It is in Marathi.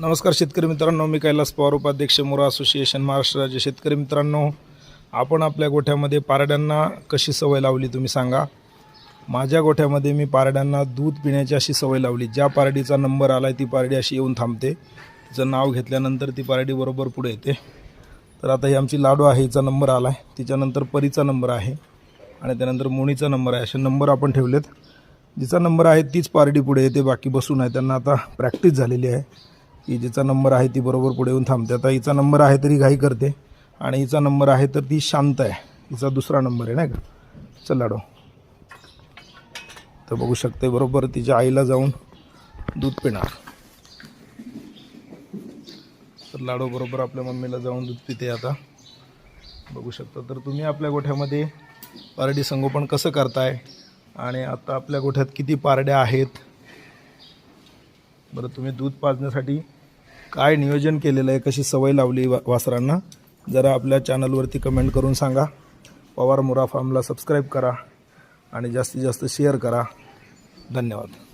नमस्कार शेतकरी मित्रांनो मी कैलास पवार उपाध्यक्ष मोरा असोसिएशन महाराष्ट्र राज्य शेतकरी मित्रांनो. आपण आपल्या गोठ्यामध्ये पारड्यांना कशी सवय लावली तुम्ही सांगा. माझ्या गोठ्यामध्ये मी पारड्यांना दूध पिण्याची अशी सवय लावली. ज्या पारडीचा नंबर आला ती पारडी अशी येऊन थांबते. तिचं नाव घेतल्यानंतर ती पारडी बरोबर पुढे येते. तर आता ही आमची लाडू आहे हिचा नंबर आला आहे तिच्यानंतर परीचा नंबर आहे आणि त्यानंतर मोणीचा नंबर आहे. असे नंबर आपण ठेवलेत. जिचा नंबर आहे तीच पारडी पुढे येते. बाकी बसून आहे त्यांना आता प्रॅक्टिस झालेली आहे. की जिचा नंबर आहे ती बरोबर पुढे येऊन थांबते. आता हिचा नंबर आहे तरी घाई करते. आणि हिचा नंबर आहे तर ती शांत आहे. हिचा दुसरा नंबर आहे नाही का? चल लाडो. तर बघू शकते बरोबर तिच्या आईला जाऊन दूध पिणार. तर लाडो बरोबर आपल्या मम्मीला जाऊन दूध पिते आता. बघू शकता. तर तुम्ही आपल्या गोठ्यामध्ये पारडी संगोपन कसं करताय? आणि आता आपल्या गोठ्यात किती पारड्या आहेत? बरं तुम्ही दूध पाजण्यासाठी काय नियोजन केलेलं आहे कशी सवय लावली वा वासरांना जरा आपल्या चॅनलवरती कमेंट करून सांगा. पवार मुरा फार्मला सबस्क्राईब करा आणि जास्तीत जास्त शेअर करा. धन्यवाद.